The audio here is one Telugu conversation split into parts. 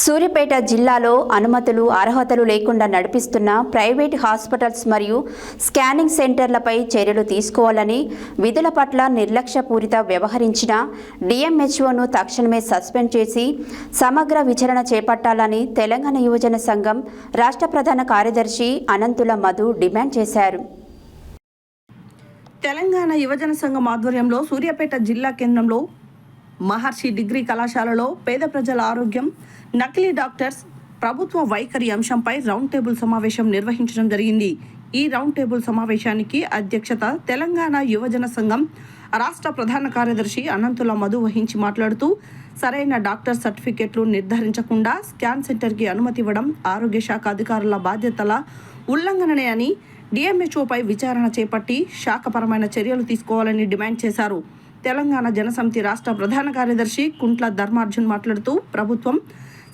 సూర్యాపేట జిల్లాలో అనుమతులు అర్హతలు లేకుండా నడిపిస్తున్న ప్రైవేట్ హాస్పిటల్స్ మరియు స్కానింగ్ సెంటర్లపై చర్యలు తీసుకోవాలని విధుల పట్ల నిర్లక్ష్యపూరిత వ్యవహరించిన డిఎంహెచ్ఓను తక్షణమే సస్పెండ్ చేసి సమగ్ర విచారణ చేపట్టాలని తెలంగాణ యువజన సంఘం రాష్ట్ర ప్రధాన కార్యదర్శి అనంతుల మధు డిమాండ్ చేశారు. తెలంగాణ యువజన సంఘం ఆధ్వర్యంలో సూర్యాపేట జిల్లా కేంద్రంలో మహర్షి డిగ్రీ కళాశాలలో పేద ప్రజల ఆరోగ్యం నకిలీ డాక్టర్స్ ప్రభుత్వ వైఖరి అంశంపై రౌండ్ టేబుల్ సమావేశం నిర్వహించడం జరిగింది. ఈ రౌండ్ టేబుల్ సమావేశానికి అధ్యక్షత తెలంగాణ యువజన సంఘం రాష్ట్ర ప్రధాన కార్యదర్శి అనంతుల మధు వహించి మాట్లాడుతూ సరైన డాక్టర్ సర్టిఫికెట్లు నిర్ధారించకుండా స్కాన్ సెంటర్కి అనుమతి ఇవ్వడం ఆరోగ్య శాఖ అధికారుల బాధ్యతల ఉల్లంఘననే అని డిఎంహెచ్ఓపై విచారణ చేపట్టి శాఖపరమైన చర్యలు తీసుకోవాలని డిమాండ్ చేశారు. తెలంగాణ జనసమితి రాష్ట్ర ప్రధాన కార్యదర్శి కుంట్ల ధర్మార్జున్ మాట్లాడుతూ ప్రభుత్వం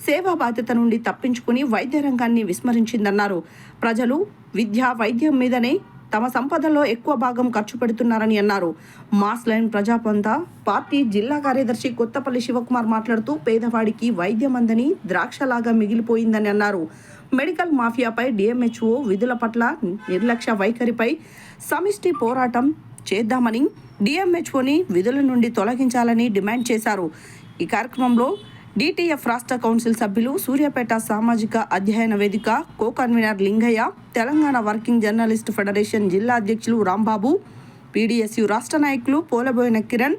సేవా బాధ్యత నుండి తప్పించుకుని వైద్య రంగాన్ని విస్మరించిందన్నారు. ప్రజలు విద్య వైద్యం మీదనే తమ సంపదలో ఎక్కువ భాగం ఖర్చు పెడుతున్నారని అన్నారు. మాస్ లైన్ ప్రజాపంత పార్టీ జిల్లా కార్యదర్శి కొత్తపల్లి శివకుమార్ మాట్లాడుతూ పేదవాడికి వైద్యం అందని ద్రాక్షలాగా మిగిలిపోయిందని అన్నారు. మెడికల్ మాఫియాపై డిఎంహెచ్ఓ విధుల పట్ల నిర్లక్ష్య వైఖరిపై సమిష్టి పోరాటం చేద్దామని డిఎంహెచ్ఓని విధుల నుండి తొలగించాలని డిమాండ్ చేశారు. ఈ కార్యక్రమంలో డిటిఎఫ్ రాష్ట్ర కౌన్సిల్ సభ్యులు సూర్యాపేట సామాజిక అధ్యయన వేదిక co convener Lingaiah Telangana working journalist federation జిల్లా అధ్యక్షులు రాంబాబు పీడీఎస్యు రాష్ట్ర నాయకులు పోలబోయిన కిరణ్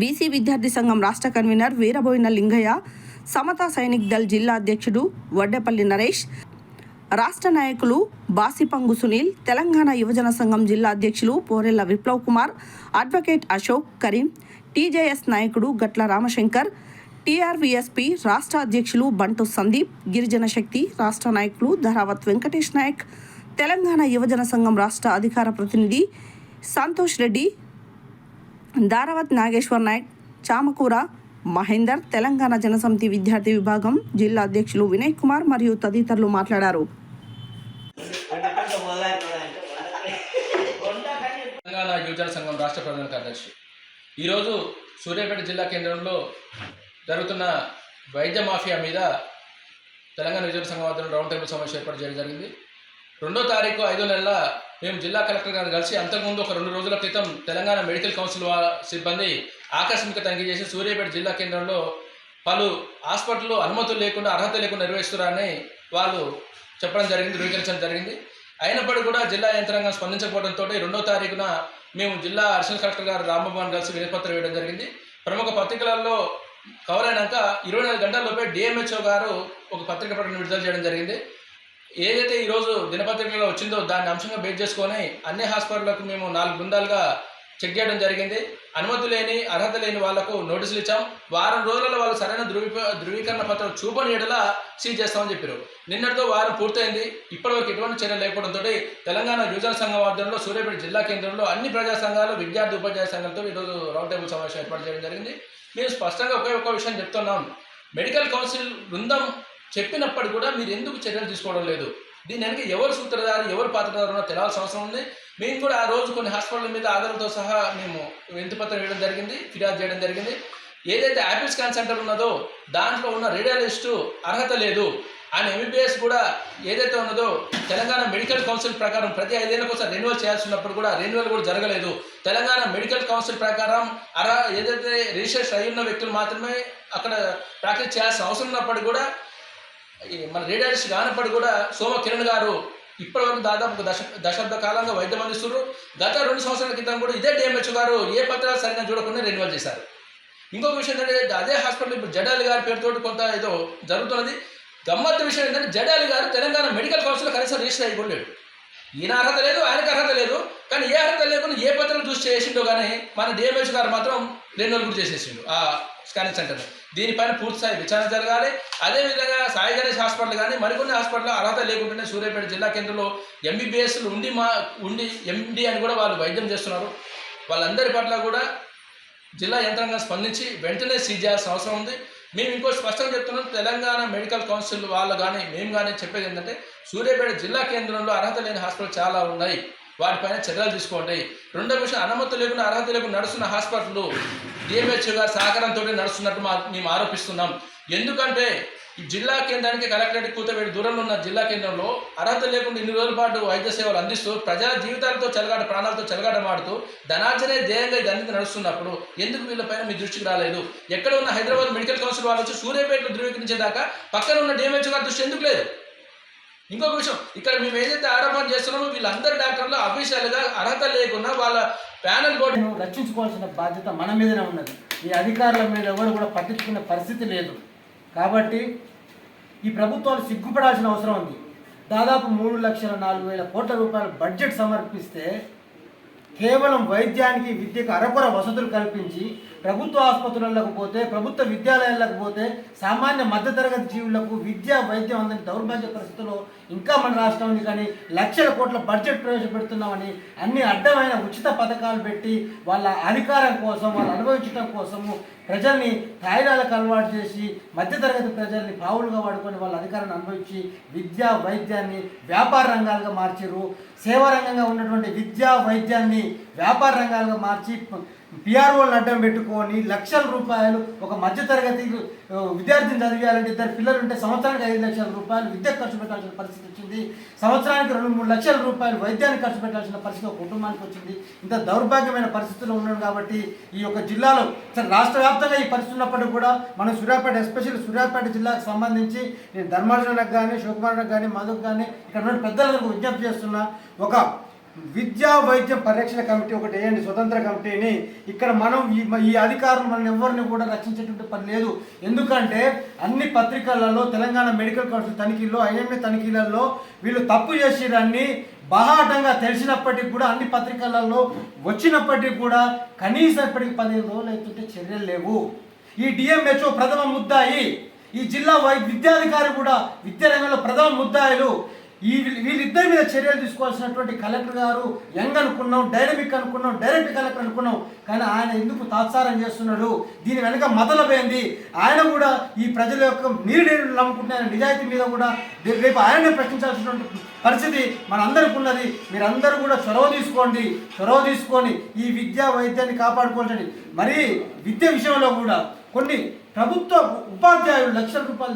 బీసీ విద్యార్థి సంఘం రాష్ట్ర కన్వీనర్ వీరబోయిన లింగయ్య సమతా సైనిక్ దళ్ జిల్లా అధ్యక్షుడు వడ్డేపల్లి నరేష్ రాష్ట్ర నాయకులు బాసిపంగు సునీల్ తెలంగాణ యువజన సంఘం జిల్లా అధ్యక్షులు పోరెల్ల విప్లవ్ కుమార్ అడ్వకేట్ అశోక్ కరీం టీజేఎస్ నాయకుడు గట్ల రామశంకర్ టీఆర్వీఎస్పీ రాష్ట్ర అధ్యక్షులు బంటు సందీప్ గిరిజన శక్తి రాష్ట్ర నాయకులు ధరావత్ వెంకటేష్ నాయక్ తెలంగాణ యువజన సంఘం రాష్ట్ర అధికార ప్రతినిధి సంతోష్ రెడ్డి దారావత్ నాగేశ్వర్ నాయక్ చామకూర మహేందర్ తెలంగాణ జనసమితి విద్యార్థి విభాగం జిల్లా అధ్యక్షులు వినయ్ కుమార్ మరియు తదితరులు మాట్లాడారు. తెలంగాణ యువజన సంఘం రాష్ట్ర ప్రధాన కార్యదర్శి. ఈరోజు సూర్యాపేట జిల్లా కేంద్రంలో జరుగుతున్న వైద్య మాఫియా మీద తెలంగాణ యువజన సంఘం ఆధ్వర్యంలో రౌండ్ టేబుల్ సమావేశం ఏర్పాటు చేయడం జరిగింది. రెండో తారీఖు ఐదో నెలల మేము జిల్లా కలెక్టర్ గారిని కలిసి అంతకుముందు ఒక రెండు రోజుల క్రితం తెలంగాణ మెడికల్ కౌన్సిల్ సిబ్బంది ఆకస్మిక తనిఖీ చేసి సూర్యాపేట జిల్లా కేంద్రంలో పలు హాస్పిటల్లో అనుమతులు లేకుండా అర్హత లేకుండా నిర్వహిస్తున్నారని వాళ్ళు చెప్పడం జరిగింది ధృవీకరించడం జరిగింది. అయినప్పటికీ కూడా జిల్లా యంత్రాంగం స్పందించకపోవడంతో రెండో తారీఖున మేము జిల్లా అడిషనల్ కలెక్టర్ గారు రాంబాబుని కలిసి వినతిపత్రం వేయడం జరిగింది. ప్రముఖ పత్రికలలో కవర్ అయినాక ఇరవై నాలుగు గంటల్లోపే డిఎంహెచ్ఓ గారు ఒక పత్రిక ప్రకటన విడుదల చేయడం జరిగింది. ఏదైతే ఈరోజు దినపత్రికలో వచ్చిందో దాన్ని అంశంగా బేస్ చేసుకొని అన్ని హాస్పిటళ్ళకు మేము నాలుగు బృందాలుగా చెక్ చేయడం జరిగింది. అనుమతి లేని అర్హత లేని వాళ్ళకు నోటీసులు ఇచ్చాం. వారం రోజులలో వాళ్ళు సరైన ధృవీ ధృవీకరణ పత్రం చూపని ఎడలా సీజ్ చేస్తామని చెప్పారు. నిన్నటితో వారం పూర్తయింది. ఇప్పటివరకు ఎటువంటి చర్యలు లేకపోవడంతో తెలంగాణ యువజన సంఘం ఆధ్వర్యంలో సూర్యాపేట జిల్లా కేంద్రంలో అన్ని ప్రజా సంఘాలు విద్యార్థి ఉపాధ్యాయ సంఘాలతో ఈరోజు రౌండ్ టేబుల్ సమావేశం ఏర్పాటు చేయడం జరిగింది. మేము స్పష్టంగా ఒకే ఒక్క విషయం చెప్తున్నాం. మెడికల్ కౌన్సిల్ బృందం చెప్పినప్పటికీ కూడా మీరు ఎందుకు చర్యలు తీసుకోవడం లేదు? దీని వెనక ఎవరు సూత్రధారు ఎవరు పాత్రధారునో తెలవాల్సిన అవసరం ఉంది. మేము కూడా ఆ రోజు కొన్ని హాస్పిటల్ మీద ఆధారంతో సహా మేము వింతిపత్రం వేయడం జరిగింది ఫిర్యాదు చేయడం జరిగింది. ఏదైతే యాపిల్ స్కాన్ సెంటర్ ఉన్నదో దాంట్లో ఉన్న రేడియాలజిస్టు అర్హత లేదు. ఆయన ఎంబీబీఎస్ కూడా ఏదైతే ఉన్నదో తెలంగాణ మెడికల్ కౌన్సిల్ ప్రకారం ప్రతి ఐదేళ్ళ కోసం రెన్యువల్ చేయాల్సి ఉన్నప్పుడు కూడా రెన్యువల్ కూడా జరగలేదు. తెలంగాణ మెడికల్ కౌన్సిల్ ప్రకారం అరా ఏదైతే రిజిస్టర్ అయి ఉన్న వ్యక్తులు మాత్రమే అక్కడ ప్రాక్టీస్ చేయాల్సిన అవసరం ఉన్నప్పటికీ కూడా మన రేడియాలజిస్ట్ కానప్పటి కూడా సోమ కిరణ్ గారు ఇప్పటివరకు దాదాపు ఒక దశ దశాబ్ద కాలంగా వైద్యం అందిస్తున్నారు. గత రెండు సంవత్సరాల క్రితం కూడా ఇదే డిఎంహెచ్ గారు ఏ పత్రాలు సరిగ్గా చూడకుండా రెన్యువల్ చేశారు. ఇంకొక విషయం ఏంటంటే అదే హాస్పిటల్ ఇప్పుడు జడాలి గారి పేరుతో కొంత ఏదో జరుగుతున్నది. గమ్మత్తు విషయం ఏంటంటే జడాలి గారు తెలంగాణ మెడికల్ కౌన్సిల్ కనీసం రిజిస్టర్ అయిపోలేడు ఈయన అర్హత లేదు ఆయనకు అర్హత లేదు. కానీ ఏ అర్హత లేకుండా ఏ పత్రం చూసి చేసిండో కానీ మన డిఎంహెచ్ గారు మాత్రం రెన్యువల్ కూడా చేసేసిండు ఆ స్కానింగ్ సెంటర్ దీనిపైన పూర్తి స్థాయి విచారణ జరగాలి. అదేవిధంగా సాయి గణేష్ హాస్పిటల్ కానీ మరికొన్ని హాస్పిటల్ అర్హత లేకుండానే సూర్యాపేట జిల్లా కేంద్రంలో ఎంబీబీఎస్లు ఉండి మా ఉండి ఎండి అని కూడా వాళ్ళు వైద్యం చేస్తున్నారు. వాళ్ళందరి పట్ల కూడా జిల్లా యంత్రాంగం స్పందించి వెంటనే సీజ్ చేయాల్సిన అవసరం ఉంది. మేము ఇంకో స్పష్టంగా చెప్తున్నాం తెలంగాణ మెడికల్ కౌన్సిల్ వాళ్ళు కానీ మేము కానీ చెప్పేది ఏంటంటే సూర్యాపేట జిల్లా కేంద్రంలో అర్హత లేని హాస్పిటల్ చాలా ఉన్నాయి. వాటిపైన చర్యలు తీసుకోండి. రెండో విషయం అనుమతి లేకుండా అర్హత లేకుండా నడుస్తున్న హాస్పిటల్ డిఎంహెచ్ఓ గారి సహకారంతో నడుస్తున్నట్టు మా మేము ఆరోపిస్తున్నాం. ఎందుకంటే ఈ జిల్లా కేంద్రానికి కలెక్టరేట్ కూతవేడి దూరంలో ఉన్న జిల్లా కేంద్రంలో అర్హత లేకుండా ఇన్ని రోజుల పాటు వైద్య సేవలు అందిస్తూ ప్రజల జీవితాలతో చెలగాట ప్రాణాలతో చెలగాటమాడుతూ ధనార్జనే ధ్యేయంగా ఇదంతా నడుస్తున్నప్పుడు ఎందుకు వీళ్ళపైన మీ దృష్టికి రాలేదు? ఎక్కడ ఉన్న హైదరాబాద్ మెడికల్ కౌన్సిల్ వాళ్ళు వచ్చి సూర్యాపేటలో ధృవీకరించేదాకా పక్కన ఉన్న డిఎంహెచ్ గారి దృష్టి ఎందుకు లేదు? ఇంకొక విషయం ఇక్కడ మేము ఏదైతే ఆరోపణ చేస్తున్నామో వీళ్ళందరి డాక్టర్లు అఫీషియల్గా అర్హత లేకుండా వాళ్ళ ప్యానల్ బోర్డు రక్షించుకోవాల్సిన బాధ్యత మన మీదనే ఉన్నది. ఈ అధికారుల మీద ఎవరు కూడా పట్టించుకునే పరిస్థితి లేదు. కాబట్టి ఈ ప్రభుత్వాలు సిగ్గుపడాల్సిన అవసరం ఉంది. దాదాపు మూడు లక్షల నాలుగు వేల కోట్ల రూపాయల బడ్జెట్ సమర్పిస్తే కేవలం వైద్యానికి విద్యకు అరకొర వసతులు కల్పించి ప్రభుత్వ ఆసుపత్రులకు పోతే ప్రభుత్వ విద్యాలయాలకు పోతే సామాన్య మధ్యతరగతి జీవులకు విద్య వైద్యం అందని దౌర్భాగ్య పరిస్థితుల్లో ఇంకా మన రాష్ట్రం ఉంది. కానీ లక్షల కోట్ల బడ్జెట్ ప్రవేశపెడుతున్నామని అన్ని అడ్డమైన ఉచిత పథకాలు పెట్టి వాళ్ళ అధికారం కోసం వాళ్ళు అనుభవించడం కోసము ప్రజల్ని తాయిలాలకు అలవాటు చేసి మధ్యతరగతి ప్రజల్ని పావులుగా వాడుకొని వాళ్ళ అధికారాన్ని అనుభవించి విద్య వైద్యాన్ని వ్యాపార రంగాలుగా మార్చారు సేవా రంగంగా ఉన్నటువంటి విద్యా వైద్యాన్ని వ్యాపార రంగాలుగా మార్చి పిఆర్ఓలను అడ్డం పెట్టుకొని లక్షల రూపాయలు ఒక మధ్యతరగతి విద్యార్థిని చదివేయాలంటే ఇద్దరు పిల్లలు ఉంటే సంవత్సరానికి ఐదు లక్షల రూపాయలు విద్య ఖర్చు పెట్టాల్సిన పరిస్థితి వచ్చింది. సంవత్సరానికి రెండు మూడు లక్షల రూపాయలు వైద్యానికి ఖర్చు పెట్టాల్సిన పరిస్థితి ఒక కుటుంబానికి వచ్చింది. ఇంత దౌర్భాగ్యమైన పరిస్థితుల్లో ఉన్నాం కాబట్టి ఈ యొక్క జిల్లాలో సరే రాష్ట్ర వ్యాప్తంగా ఈ పరిస్థితి ఉన్నప్పటికీ కూడా మనం సూర్యాపేట ఎస్పెషల్లీ సూర్యాపేట జిల్లాకు సంబంధించి నేను ధర్మార్జనకు కానీ శివకుమార్కి కానీ మధుకు కానీ ఇక్కడ ఉన్న పెద్దలకు విజ్ఞప్తి చేస్తున్నా. ఒక విద్యా వైద్య పరిరక్షణ కమిటీ ఒకటి వేయండి స్వతంత్ర కమిటీని. ఇక్కడ మనం ఈ ఈ అధికారులు మనం ఎవరిని కూడా రక్షించేటువంటి పని లేదు. ఎందుకంటే అన్ని పత్రికలలో తెలంగాణ మెడికల్ కౌన్సిల్ తనిఖీల్లో ఐఎంఏ తనిఖీలలో వీళ్ళు తప్పు చేసేదాన్ని బహాటంగా తెలిసినప్పటికి కూడా అన్ని పత్రికలలో వచ్చినప్పటికీ కూడా కనీసం ఇప్పటికి పదిహేను రోజులు అవుతుంటే చర్యలు లేవు. ఈ డిఎంహెచ్ఓ ప్రథమ ముద్దాయి ఈ జిల్లా వై విద్యాధికారి కూడా విద్యారంగంలో ప్రథమ ముద్దాయిలు. ఈ వీళ్ళిద్దరి మీద చర్యలు తీసుకోవాల్సినటువంటి కలెక్టర్ గారు యంగ్ అనుకున్నాం డైనమిక్ అనుకున్నాం డైరెక్ట్ కలెక్టర్ అనుకున్నాం. కానీ ఆయన ఎందుకు తాత్సారం చేస్తున్నాడు? దీని వెనక మతలమైంది ఆయన కూడా ఈ ప్రజల యొక్క నీరు నమ్ముకుంటున్న నిజాయితీ మీద కూడా రేపు ఆయనే ప్రశ్నించాల్సినటువంటి పరిస్థితి మనందరికీ ఉన్నది. మీరందరూ కూడా చొరవ తీసుకోండి చొరవ తీసుకొని ఈ విద్యా వైద్యాన్ని కాపాడుకోండి మరి విద్య విషయంలో కూడా కొన్ని ప్రభుత్వ ఉపాధ్యాయులు లక్షల రూపాయలు